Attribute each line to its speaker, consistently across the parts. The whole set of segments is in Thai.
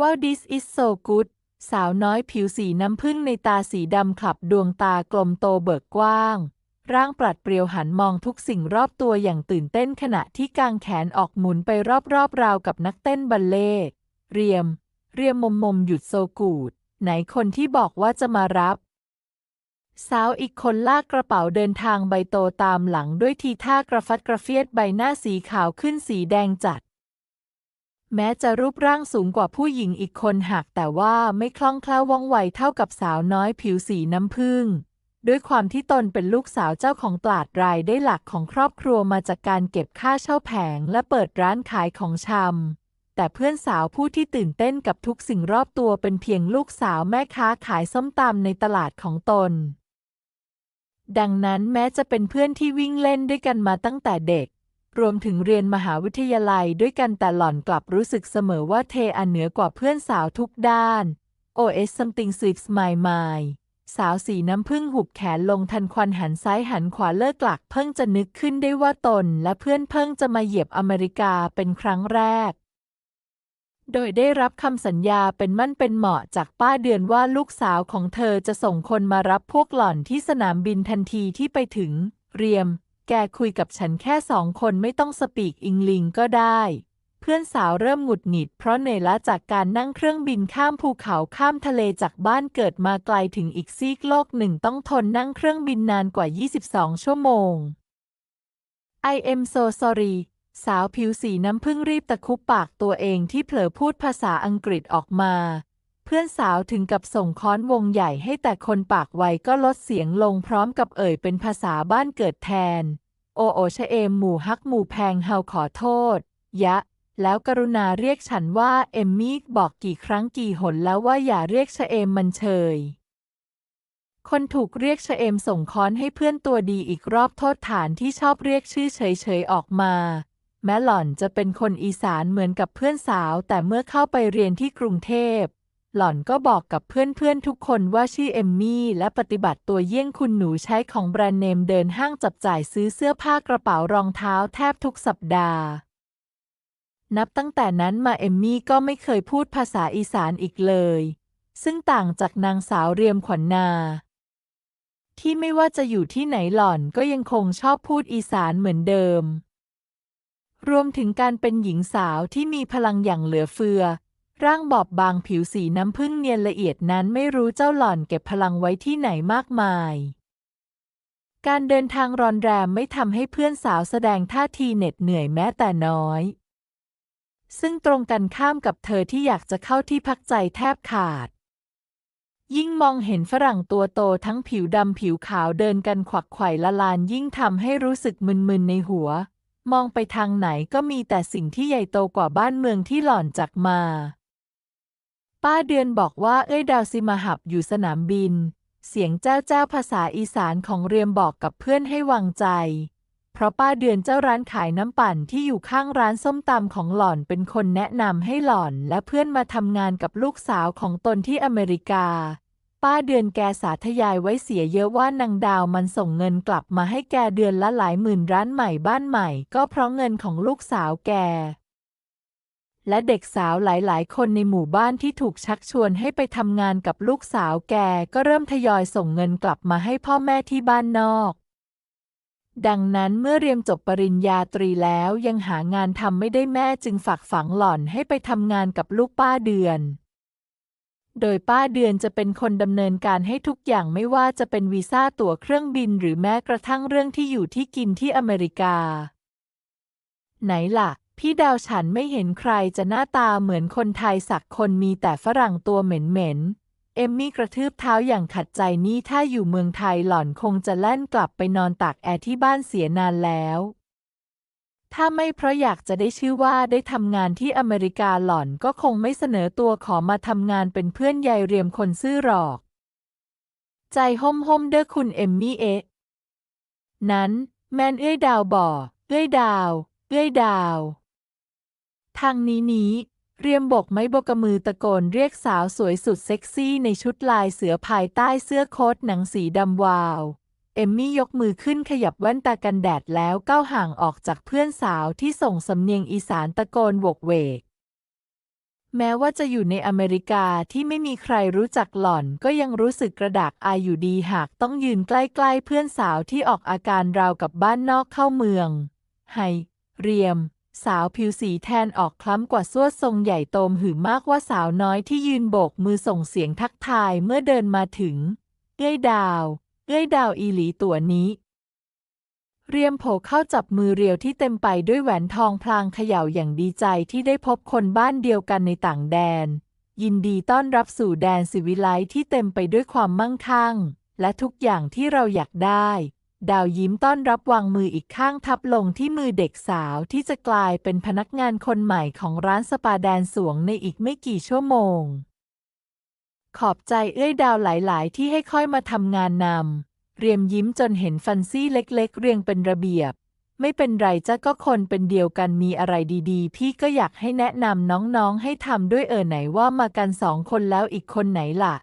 Speaker 1: ว่า this is so good สาวน้อยผิวสีน้ำผึ้งในตาสีดำขับดวงตากลมโตเบิกกว้าง ร่างปรัดเปรียวหันมองทุกสิ่งรอบตัวอย่างตื่นเต้นขณะที่กางแขนออกหมุนไปรอบๆราวกับนักเต้นบัลเล่เรียม เรียมมมมมหยุดโซกูด ไหนคนที่บอกว่าจะมารับ สาวอีกคนลากกระเป๋าเดินทางใบโตตามหลังด้วยทีท่ากระฟัดกระเฟียดใบหน้าสีขาวขึ้นสีแดงจัด แม้จะรูปร่างสูงกว่าผู้หญิงอีกคนหากแต่ว่าไม่คล่องแคล่วว่องไวเท่ากับสาวน้อยผิวสีน้ำผึ้งด้วยความที่ตนเป็นลูกสาวเจ้าของตลาดรายได้หลักของครอบครัวมาจากการเก็บค่าเช่าแผงและเปิดร้านขายของชำแต่เพื่อนสาวผู้ที่ตื่นเต้นกับทุกสิ่งรอบตัวเป็นเพียงลูกสาวแม่ค้าขายส้มตำในตลาดของตน ดังนั้นแม้จะเป็นเพื่อนที่วิ่งเล่นด้วยกันมาตั้งแต่เด็ก รวมถึงเรียนมหาวิทยาลัยด้วยกันแต่หล่อนกลับรู้สึกเสมอว่าเทอันเหนือกว่าเพื่อนสาวทุกด้าน OS something sweets my mind สาวสีน้ำผึ้งหุบแขนลงทันควันหันซ้ายหันขวาเลิกหลักเพิ่งจะนึกขึ้นได้ว่าตน และเพื่อนเพิ่งจะมาเหยียบอเมริกาเป็นครั้งแรก โดยได้รับคำสัญญาเป็นมั่นเป็นเหมาะจากป้าเดือนว่าลูกสาวของเธอจะส่งคนมารับพวกหล่อนที่สนามบินทันทีที่ไปถึง เรียม แกคุยกับฉันแค่สองคนไม่ต้องสปีกอิงลิงก็ได้ เพื่อนสาวเริ่มหงุดหงิดเพราะเหนื่อยล้าจากการนั่งเครื่องบินข้ามภูเขาข้ามทะเลจากบ้านเกิดมาไกลถึงอีกซีกโลกหนึ่งต้องทนนั่งเครื่องบินนานกว่า 22 ชั่วโมง I am so sorry สาวผิวสีน้ำผึ้งรีบตะคุบปากตัวเองที่เผลอพูดภาษาอังกฤษออกมา พื่อนสาวถึงกับส่งค้อนวงใหญ่ให้แต่คนปากไวก็ลดเสียงลงพร้อมกับเอ่ยเป็นภาษาบ้านเกิดแทน โอโอชะเอมหมู่ฮักหมู่แพงเฮาขอโทษ ยะ แล้วกรุณาเรียกฉันว่าเอมมี่บอกกี่ครั้งกี่หนแล้วว่าอย่าเรียกชะเอมมันเชย คนถูกเรียกชะเอมส่งค้อนให้เพื่อนตัวดีอีกรอบโทษฐานที่ชอบเรียกชื่อเฉยๆออกมาแม้หล่อนจะเป็นคนอีสานเหมือนกับเพื่อนสาว แต่เมื่อเข้าไปเรียนที่กรุงเทพ หล่อนก็บอกกับเพื่อนๆทุกคนว่าชื่อเอมมี่ และปฏิบัติตัวเยี่ยงคุณหนูใช้ของแบรนด์เนมเดินห้างจับจ่ายซื้อเสื้อผ้ากระเป๋ารองเท้าแทบทุกสัปดาห์ นับตั้งแต่นั้นมาเอมมี่ก็ไม่เคยพูดภาษาอีสานอีกเลย ซึ่งต่างจากนางสาวเรียมขวัญนาที่ไม่ว่าจะอยู่ที่ไหนหล่อนก็ยังคงชอบพูดอีสานเหมือนเดิม รวมถึงการเป็นหญิงสาวที่มีพลังอย่างเหลือเฟือ ร่างบอบบางผิวสีน้ำผึ้งเนียนละเอียดนั้นไม่รู้เจ้าหล่อนเก็บพลังไว้ที่ไหนมากมาย การเดินทางรอนแรมไม่ทำให้เพื่อนสาวแสดงท่าทีเหน็ดเหนื่อยแม้แต่น้อย ซึ่งตรงกันข้ามกับเธอที่อยากจะเข้าที่พักใจแทบขาด ยิ่งมองเห็นฝรั่งตัวโตทั้งผิวดำผิวขาวเดินกันขวักไขว่ละลานยิ่งทำให้รู้สึกมึนๆในหัว มองไปทางไหนก็มีแต่สิ่งที่ใหญ่โตกว่าบ้านเมืองที่หล่อนจากมา ป้าเดือนบอกว่าเอ้ยดาวซิมาหับอยู่สนามบิน เสียงเจ้าเจ้าภาษาอีสานของเรียมบอกกับเพื่อนให้วางใจ เพราะป้าเดือนเจ้าร้านขายน้ำปั่นที่อยู่ข้างร้านส้มตำของหล่อนเป็นคนแนะนำให้หล่อนและเพื่อนมาทำงานกับลูกสาวของตนที่อเมริกา ป้าเดือนแกสาธยายไว้เสียเยอะว่านางดาวมันส่งเงินกลับมาให้แกเดือนละหลายหมื่นร้านใหม่บ้านใหม่ ก็เพราะเงินของลูกสาวแก และเด็กสาวหลาย ๆ คนในหมู่บ้านที่ถูกชักชวนให้ไปทำงานกับลูกสาวแกก็เริ่มทยอยส่งเงินกลับมาให้พ่อแม่ที่บ้านนอก ดังนั้นเมื่อเรียนจบปริญญาตรีแล้วยังหางานทำไม่ได้แม่จึงฝากฝังหล่อนให้ไปทำงานกับลูกป้าเดือน โดยป้าเดือนจะเป็นคนดำเนินการให้ทุกอย่างไม่ว่าจะเป็นวีซ่าตั๋วเครื่องบิน หรือแม้กระทั่งเรื่องที่อยู่ที่กินที่อเมริกา ไหนล่ะ พี่ดาวฉันไม่เห็นใครจะหน้าตาเหมือนคนไทยสักคนมีแต่ฝรั่งตัวเหม็นๆเอมมี่กระทืบเท้าอย่างขัดใจนี่ถ้าอยู่เมืองไทยหล่อนคงจะแล่นกลับไปนอนตากแอร์ที่บ้านเสียนานแล้ว ถ้าไม่เพราะอยากจะได้ชื่อว่าได้ทำงานที่อเมริกาหล่อนก็คงไม่เสนอตัวขอมาทำงานเป็นเพื่อนยายเรียมคนซื่อหรอก ใจห่มห่มเด้อคุณเอมมี่เอะนั้น แมนเอ้ยดาวบ่อเอ้ยดาวเอ้ยดาว ทางนี้นี้เรียมบกไม้บกมือตะโกนเรียกสาวสวยสุดเซ็กซี่ในชุดลายเสือภายใต้เสื้อโค้ทหนังสีดำวาว เอมมี่ยกมือขึ้นขยับแว่นตากันแดดแล้วก้าวห่างออกจากเพื่อนสาวที่ส่งสำเนียงอีสานตะโกนโวกเวก แม้ว่าจะอยู่ในอเมริกาที่ไม่มีใครรู้จักหล่อนก็ยังรู้สึกกระดากอายอยู่ดีหากต้องยืนใกล้ๆเพื่อนสาวที่ออกอาการราวกับบ้านนอกเข้าเมืองไฮเรียม สาวผิวสีแทนออกคล้ำกว่าสวดทรงใหญ่โตมหือมากว่าสาวน้อยที่ยืนโบกมือส่งเสียงทักทายเมื่อเดินมาถึงเอ้ยดาวเอ้ยดาวอีหลีตัวนี้ เรียมโผเข้าจับมือเรียวที่เต็มไปด้วยแหวนทองพลางเขย่าอย่างดีใจที่ได้พบคนบ้านเดียวกันในต่างแดน ยินดีต้อนรับสู่แดนสิวิไลที่เต็มไปด้วยความมั่งคั่ง และทุกอย่างที่เราอยากได้ ดาวยิ้มต้อนรับวางมืออีกข้างทับลงที่มือเด็กสาวที่จะกลายเป็นพนักงานคนใหม่ของร้านสปาแดนสวงในอีกไม่กี่ชั่วโมง ขอบใจเอ้ยดาวหลาย ๆ ที่ให้ค่อยมาทำงานนำ เรียมยิ้มจนเห็นฟันซี่เล็ก ๆ เรียงเป็นระเบียบ ไม่เป็นไรจ้ะก็คนเป็นเดียวกันมีอะไรดี ๆ พี่ก็อยากให้แนะนำน้อง ๆ ให้ทำด้วยเออไหนว่ามากันสองคนแล้วอีกคนไหนล่ะ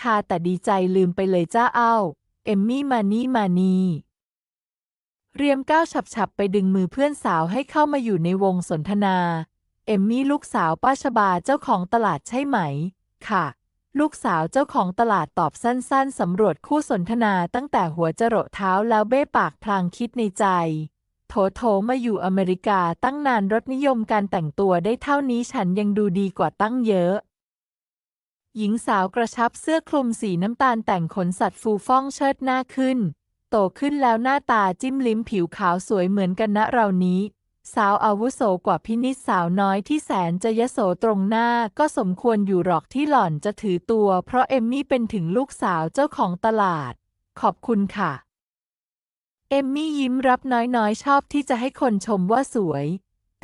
Speaker 1: ค่ะแต่ดีใจลืมไปเลยจ้าเอ้า เอมมี่มานี่มานี่ เรียมก้าวฉับๆไปดึงมือเพื่อนสาวให้เข้ามาอยู่ในวงสนทนา เอมมี่ลูกสาวป้าชบาเจ้าของตลาดใช่ไหม ค่ะ ลูกสาวเจ้าของตลาดตอบสั้น ๆ สำรวจคู่สนทนาตั้งแต่หัวจรดเท้าแล้วเบ้ปากพลางคิดในใจ โถโถมาอยู่อเมริกาตั้งนานรสนิยมการแต่งตัวได้เท่านี้ฉันยังดูดีกว่าตั้งเยอะ หญิงสาวกระชับเสื้อคลุมสีน้ำตาลแต่งขนสัตว์ฟูฟ่องเชิดหน้าขึ้น โตขึ้นแล้วหน้าตาจิ้มลิ้มผิวขาวสวยเหมือนกันนะเรานี้ สาวอาวุโสกว่าพินิษสาวน้อยที่แสนจะยโสตรงหน้าก็สมควรอยู่หรอกที่หล่อนจะถือตัว เพราะเอมมี่เป็นถึงลูกสาวเจ้าของตลาด ขอบคุณค่ะ เอมมี่ยิ้มรับน้อยๆ ชอบที่จะให้คนชมว่าสวย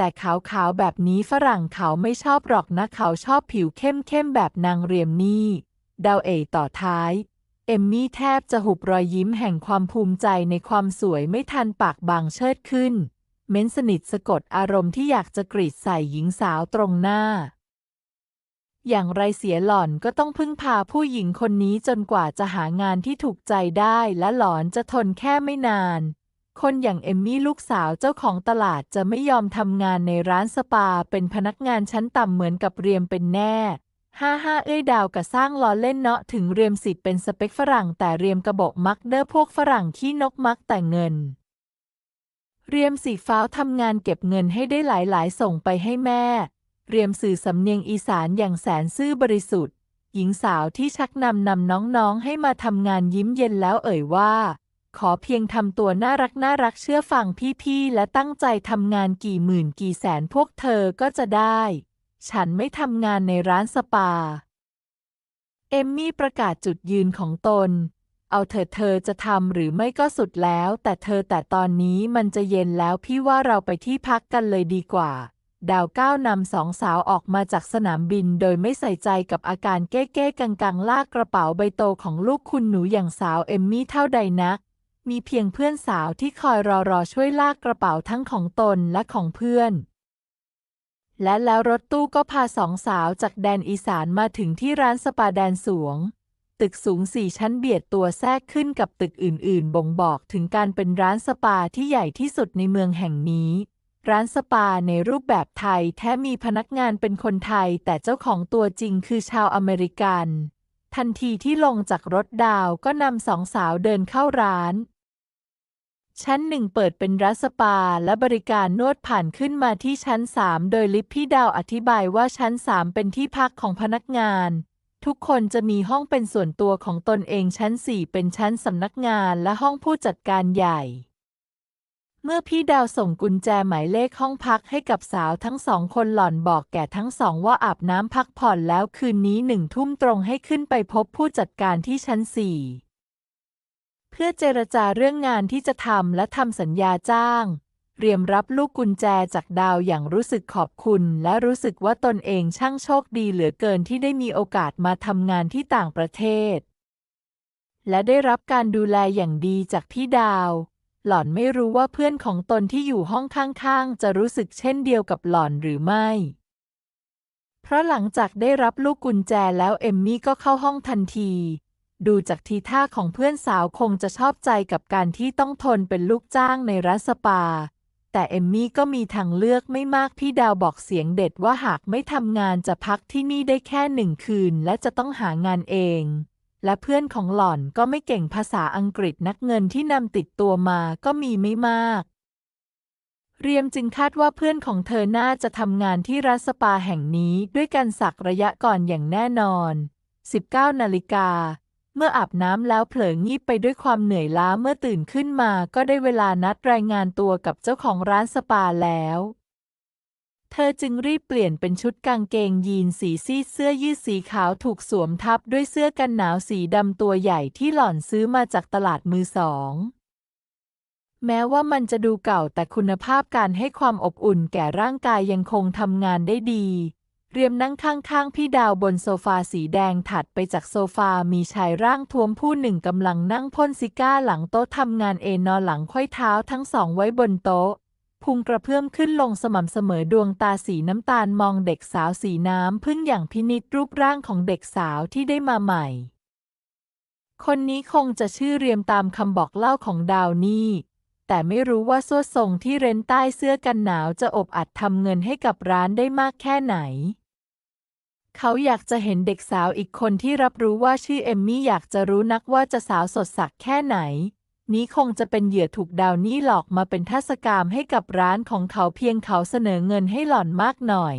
Speaker 1: แต่ขาวๆแบบนี้ฝรั่งเขาไม่ชอบหรอกนะเขาชอบผิวเข้มๆแบบนางเรียมนี่ ดาวเอต่อท้าย เอมมี่แทบจะหุบรอยยิ้มแห่งความภูมิใจในความสวยไม่ทันปากบางเชิดขึ้น เม้นสนิทสะกดอารมณ์ที่อยากจะกรีดใส่หญิงสาวตรงหน้า อย่างไรเสียหล่อนก็ต้องพึ่งพาผู้หญิงคนนี้จนกว่าจะหางานที่ถูกใจได้และหล่อนจะทนแค่ไม่นาน คนอย่างเอมมี่ลูกสาวเจ้าของตลาดจะไม่ยอมทำงานในร้านสปาเป็นพนักงานชั้นต่ำเหมือนกับเรียมเป็นแน่ห้าห้าเอ้ยดาวกะสร้างล้อเล่นเนาะถึงเรียมสิทธิ์เป็นสเปคฝรั่งแต่เรียมกระบอกมักเด้อพวกฝรั่งขี้นกมักแต่เงิน เรียมสีฟ้าวทำงานเก็บเงินให้ได้หลายๆ ส่งไปให้แม่ เรียมสื่อสำเนียงอีสานอย่างแสนซื่อบริสุทธิ์ หญิงสาวที่ชักนำนำน้องๆให้มาทำงานยิ้มเย็นแล้วเอ่ยว่า ขอเพียงทำตัวน่ารักน่ารักเชื่อฟังพี่ๆและตั้งใจทำงานกี่หมื่นกี่แสนพวกเธอก็จะได้ ฉันไม่ทำงานในร้านสปา เอมมี่ประกาศจุดยืนของตน เอาเถอะเธอจะทำหรือไม่ก็สุดแล้ว แต่เธอแต่ตอนนี้มันจะเย็นแล้วพี่ว่าเราไปที่พักกันเลยดีกว่า ดาวก้าวนำสองสาวออกมาจากสนามบินโดยไม่ใส่ใจกับอาการเก้เก้กังกังลากกระเป๋าใบโตของลูกคุณหนูอย่างสาวเอมมี่เท่าใดนัก มีเพียงเพื่อนสาวที่คอยรอรอช่วยลากกระเป๋าทั้งของตนและของเพื่อน และแล้วรถตู้ก็พาสองสาวจากแดนอีสานมาถึงที่ร้านสปาแดนสวง ตึกสูงสี่ชั้นเบียดตัวแทรกขึ้นกับตึกอื่น ๆ บ่งบอกถึงการเป็นร้านสปาที่ใหญ่ที่สุดในเมืองแห่งนี้ ร้านสปาในรูปแบบไทยแท้มีพนักงานเป็นคนไทย แต่เจ้าของตัวจริงคือชาวอเมริกัน ทันทีที่ลงจากรถดาวก็นำสองสาวเดินเข้าร้าน ชั้นหนึ่งเปิดเป็นร้านสปาและบริการนวดผ่านขึ้นมาที่ชั้นสามโดยลิฟพี่ดาวอธิบายว่าชั้นสามเป็นที่พักของพนักงาน ทุกคนจะมีห้องเป็นส่วนตัวของตนเองชั้นสี่เป็นชั้นสำนักงานและห้องผู้จัดการใหญ่ เมื่อพี่ดาวส่งกุญแจหมายเลขห้องพักให้กับสาวทั้งสองคนหล่อนบอกแก่ทั้งสองว่าอาบน้ำพักผ่อนแล้วคืนนี้หนึ่งทุ่มตรงให้ขึ้นไปพบผู้จัดการที่ชั้นสี่ พื่อเจรจาเรื่องงานที่จะทำและทำสัญญาจ้าง เรียมรับลูกกุญแจจากดาวอย่างรู้สึกขอบคุณ และรู้สึกว่าตนเองช่างโชคดีเหลือเกินที่ได้มีโอกาสมาทำงานที่ต่างประเทศ และได้รับการดูแลอย่างดีจากพี่ดาว หล่อนไม่รู้ว่าเพื่อนของตนที่อยู่ห้องข้างๆ จะรู้สึกเช่นเดียวกับหล่อนหรือไม่เพราะหลังจากได้รับลูกกุญแจแล้วเอมมี่ก็เข้าห้องทันที ดูจากทีท่าของเพื่อนสาวคงจะชอบใจกับการที่ต้องทนเป็นลูกจ้างในร้านสปา แต่เอมมี่ก็มีทางเลือกไม่มากพี่ดาวบอกเสียงเด็ดว่าหากไม่ทำงานจะพักที่นี่ได้แค่หนึ่งคืน และจะต้องหางานเอง และเพื่อนของหล่อนก็ไม่เก่งภาษาอังกฤษนักเงินที่นำติดตัวมาก็มีไม่มากเรียมจึงคาดว่าเพื่อนของเธอน่าจะทำงานที่ร้านสปาแห่งนี้ด้วยกันสักระยะก่อนอย่างแน่นอน 19 นาฬิกา มื่ออาบน้ำแล้วเผลองีบไปด้วยความเหนื่อยล้าเมื่อตื่นขึ้นมาก็ได้เวลานัดรายงานตัวกับเจ้าของร้านสปาแล้ว เธอจึงรีบเปลี่ยนเป็นชุดกางเกงยีนสีซีดเสื้อยืดสีขาวถูกสวมทับด้วยเสื้อกันหนาวสีดำตัวใหญ่ที่หล่อนซื้อมาจากตลาดมือสองแม้ว่ามันจะดูเก่าแต่คุณภาพการให้ความอบอุ่นแก่ร่างกายยังคงทำงานได้ดี เรียมนั่งข้างๆพี่ดาวบนโซฟาสีแดงถัดไปจากโซฟามีชายร่างท้วมผู้หนึ่งกำลังนั่งพ่นซิก้าหลังโต๊ะทำงานเอนอนหลังไขว้เท้าทั้งสองไว้บนโต๊ะพุงกระเพื่อมขึ้นลงสม่ำเสมอดวงตาสีน้ำตาลมองเด็กสาวสีน้ำพึ่งอย่างพินิจรูปร่างของเด็กสาวที่ได้มาใหม่ คนนี้คงจะชื่อเรียมตามคำบอกเล่าของดาวนี่ แต่ไม่รู้ว่าสวทรงที่เร้นใต้เสื้อกันหนาวจะอบอัดทำเงินให้กับร้านได้มากแค่ไหน เขาอยากจะเห็นเด็กสาวอีกคนที่รับรู้ว่าชื่อเอมมี่อยากจะรู้นักว่าจะสาวสดสักแค่ไหน นี้คงจะเป็นเหยื่อถูกดาวนี่หลอกมาเป็นทัศกรรมให้กับร้านของเขาเพียงเขาเสนอเงินให้หล่อนมากหน่อย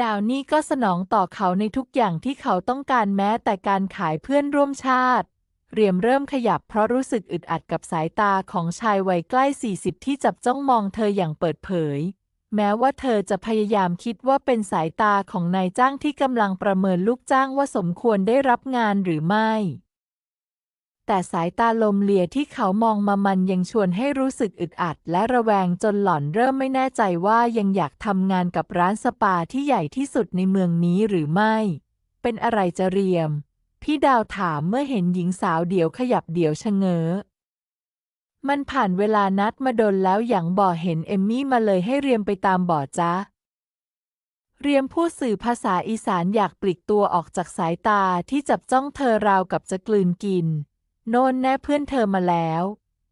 Speaker 1: ดาวนี่ก็สนองต่อเขาในทุกอย่างที่เขาต้องการแม้แต่การขายเพื่อนร่วมชาติ เรียมเริ่มขยับเพราะรู้สึกอึดอัดกับสายตาของชายวัยใกล้ 40 ที่จับจ้องมองเธออย่างเปิดเผย แม้ว่าเธอจะพยายามคิดว่าเป็นสายตาของนายจ้างที่กำลังประเมินลูกจ้างว่าสมควรได้รับงานหรือไม่ แต่สายตาลมเลียที่เขามองมามันยังชวนให้รู้สึกอึดอัดและระแวงจนหล่อนเริ่มไม่แน่ใจว่ายังอยากทำงานกับร้านสปาที่ใหญ่ที่สุดในเมืองนี้หรือไม่ เป็นอะไรจะเรียม พี่ดาวถามเมื่อเห็นหญิงสาวเดี่ยวขยับเดี่ยวชะเง้อ มันผ่านเวลานัดมาดนแล้วอย่างบ่อเห็นเอมมี่มาเลยให้เรียมไปตามบ่อจ้าเรียมพูดสื่อภาษาอีสานอยากปลีกตัวออกจากสายตาที่จับจ้องเธอราวกับจะกลืนกิน โน่นแน่เพื่อนเธอมาแล้ว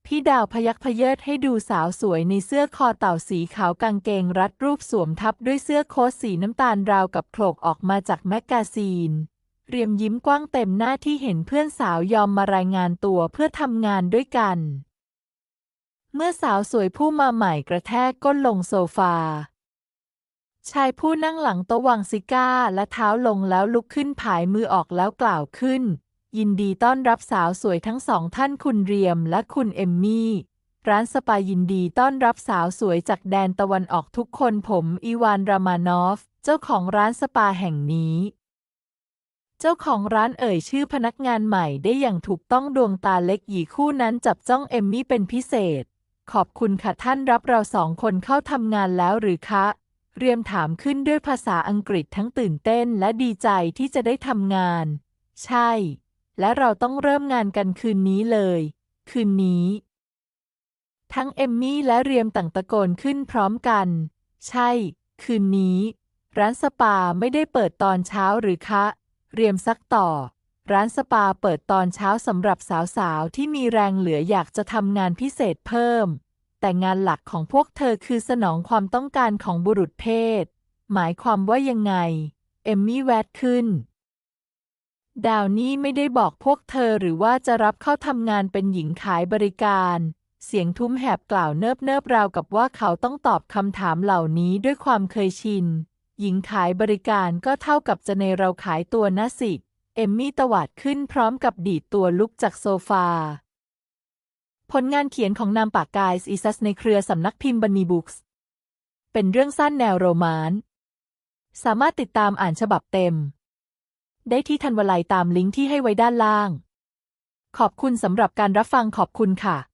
Speaker 1: พี่ดาวพยักพเยิดให้ดูสาวสวยในเสื้อคอเต่าสีขาวกางเกงรัดรูปสวมทับด้วยเสื้อโค้ทสีน้ำตาลราวกับโผล่ออกมาจากแมกกาซีน เรียมยิ้มกว้างเต็มหน้าที่เห็นเพื่อนสาวยอมมารายงานตัวเพื่อทำงานด้วยกัน เมื่อสาวสวยผู้มาใหม่กระแทกก้นลงโซฟา ชายผู้นั่งหลังโต๊ะวางซิก้าและเท้าลงแล้วลุกขึ้นผายมือออกแล้วกล่าวขึ้น ยินดีต้อนรับสาวสวยทั้งสองท่านคุณเรียมและคุณเอมมี่ ร้านสปายินดีต้อนรับสาวสวยจากแดนตะวันออกทุกคนผมอีวานรามานอฟ เจ้าของร้านสปาแห่งนี้ เจ้าของร้านเอ่ยชื่อพนักงานใหม่ได้อย่างถูกต้องดวงตาเล็กหยีคู่นั้นจับจ้องเอมมี่เป็นพิเศษ ขอบคุณค่ะท่านรับเราสองคนเข้าทำงานแล้วหรือคะ เรียมถามขึ้นด้วยภาษาอังกฤษทั้งตื่นเต้นและดีใจที่จะได้ทำงาน ใช่ และเราต้องเริ่มงานกันคืนนี้เลย คืนนี้ ทั้งเอมมี่และเรียมต่างตะโกนขึ้นพร้อมกัน ใช่ คืนนี้ ร้านสปาไม่ได้เปิดตอนเช้าหรือคะ เรียมซักต่อ ร้านสปาเปิดตอนเช้าสำหรับสาวๆ ที่มีแรงเหลืออยากจะทำงานพิเศษเพิ่ม แต่งานหลักของพวกเธอคือสนองความต้องการของบุรุษเพศ หมายความว่ายังไง เอมมี่แวดขึ้น ดาวนี่ไม่ได้บอกพวกเธอหรือว่าจะรับเข้าทำงานเป็นหญิงขายบริการ เสียงทุ้มแหบกล่าวเนิบเนิบราวกับว่าเขาต้องตอบคำถามเหล่านี้ด้วยความเคยชิน หญิงขายบริการก็เท่ากับจะในเราขายตัวนะสิ เอมมี่ตวาดขึ้นพร้อมกับดีดตัวลุกจากโซฟา ผลงานเขียนของนามปากกายอีซัสในเครือสำนักพิมพ์บันนีบุ๊กส์เป็นเรื่องสั้นแนวโรมาน สามารถติดตามอ่านฉบับเต็ม ได้ที่ทันวลัยตามลิงก์ที่ให้ไว้ด้านล่าง ขอบคุณสำหรับการรับฟังขอบคุณค่ะ